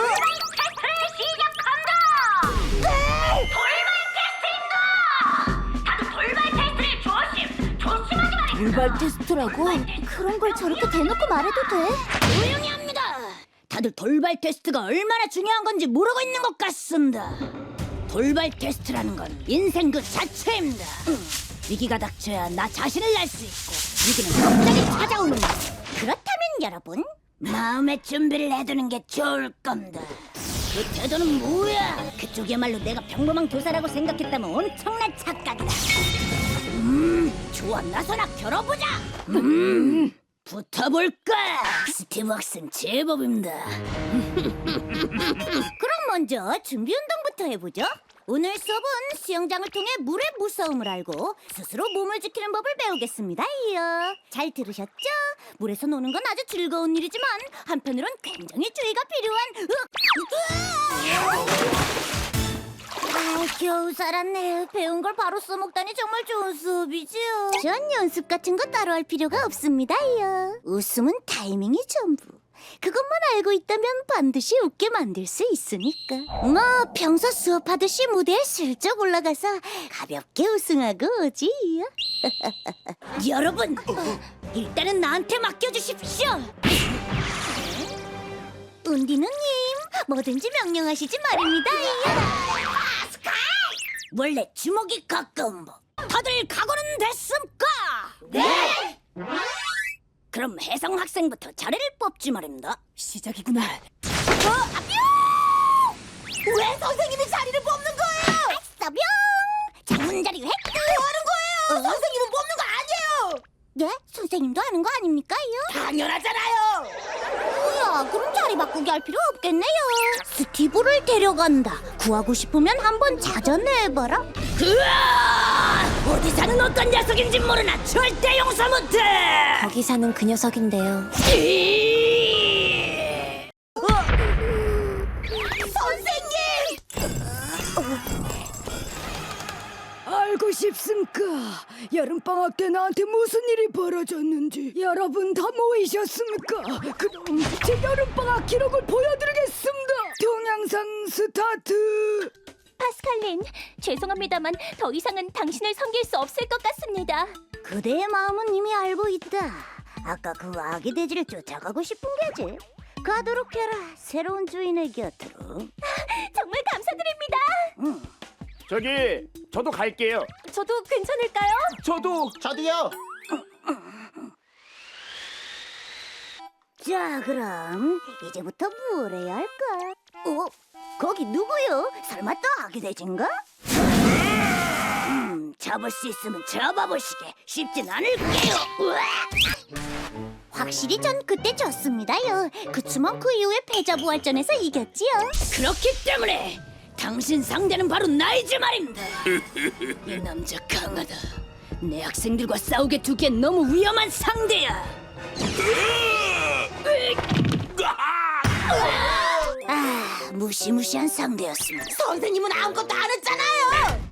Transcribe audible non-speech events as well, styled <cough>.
테스트를 시작한다. 돌발 테스트입니다. 다들 돌발 테스트를 조심, 조심하지 말아요. 돌발 테스트라고? 그런 걸 저렇게 대놓고 말해도 돼? 조용히 합니다. 다들 돌발 테스트가 얼마나 중요한 건지 모르고 있는 것 같습니다. 돌발 테스트라는 건 인생 그 자체입니다. 위기가 닥쳐야 나 자신을 알 수 있고 위기는 갑자기 찾아오는 거. 그렇다면 여러분 마음의 준비를 해두는 게 좋을 겁니다. 그 태도는 뭐야? 그쪽이야말로 내가 평범한 교사라고 생각했다면 엄청난 착각이다. 음, 좋아 나서나 겨뤄보자. 음, 붙어볼까? 스티브 학생 제법입니다. <laughs> 그럼 먼저 준비 운동부터 해보죠. 오늘 수업은 수영장을 통해 물의 무서움을 알고 스스로 몸을 지키는 법을 배우겠습니다. 이요. 잘 들으셨죠? 물에서 노는 건 아주 즐거운 일이지만 한편으론 굉장히 주의가 필요한. 겨우 살았네. 배운 걸 바로 써먹다니 정말 좋은 수업이지요. 전 연습 같은 거 따로 할 필요가 없습니다요. 웃음은 타이밍이 전부. 그것만 알고 있다면 반드시 웃게 만들 수 있으니까. 뭐 평소 수업하듯이 무대에 슬쩍 올라가서 가볍게 우승하고 오지요. <laughs> 여러분, 일단은 나한테 맡겨주십시오. 운디누님, 뭐든지 명령하시지 말입니다. 원래 주먹이 법. 다들 각오는 됐습니까? 네. 그럼 혜성 학생부터 자리를 뽑지 말입니다. 시작이구나. 어, 아뿅! 왜 선생님이 자리를 뽑는 거예요? 아싸뿅! 장문 자리 획득! 뭐 하는 거예요? 선생님은 뽑는 거 아니에요! 예? 선생님도 하는 거 아닙니까요? 당연하잖아요! 뭐야, 그럼 자리 바꾸기 할 필요 없겠네요. 스티브를 데려간다. 구하고 싶으면 한번 자전해봐라. 으아! 어디 사는 어떤 녀석인지 모르나 절대 용서 못해! 거기 사는 그 녀석인데요. 선생님! 알고 싶습니까? 여름방학 때 나한테 무슨 일이 벌어졌는지 여러분 다 모이셨습니까? 그럼 제 여름방학 기록을 보여드리겠습니다 동영상 스타트 파스칼린, 죄송합니다만 더 이상은 당신을 섬길 수 없을 것 같습니다. 그대의 마음은 이미 알고 있다. 아까 그 아기 돼지를 쫓아가고 싶은 게지. 가도록 해라, 새로운 주인의 곁으로. 정말 감사드립니다. 저기 저도 갈게요. 저도 괜찮을까요? 저도 저도요. 자, 그럼 이제부터 뭘 해야 할까? 어? 거기 누구요? 설마 또 아기 돼지인가? 음, 잡을 수 있으면 잡아보시게. 쉽진 않을게요. 확실히 전 그때 졌습니다요. 그치만 그 이후에 패자 부활전에서 이겼지요. 그렇기 때문에 당신 상대는 바로 나이지 말입니다. <laughs> 이 남자 강하다. 내 학생들과 싸우게 두기엔 너무 위험한 상대야. 아, 무시무시한 상대였습니다. 선생님은 아무것도 안 했잖아요.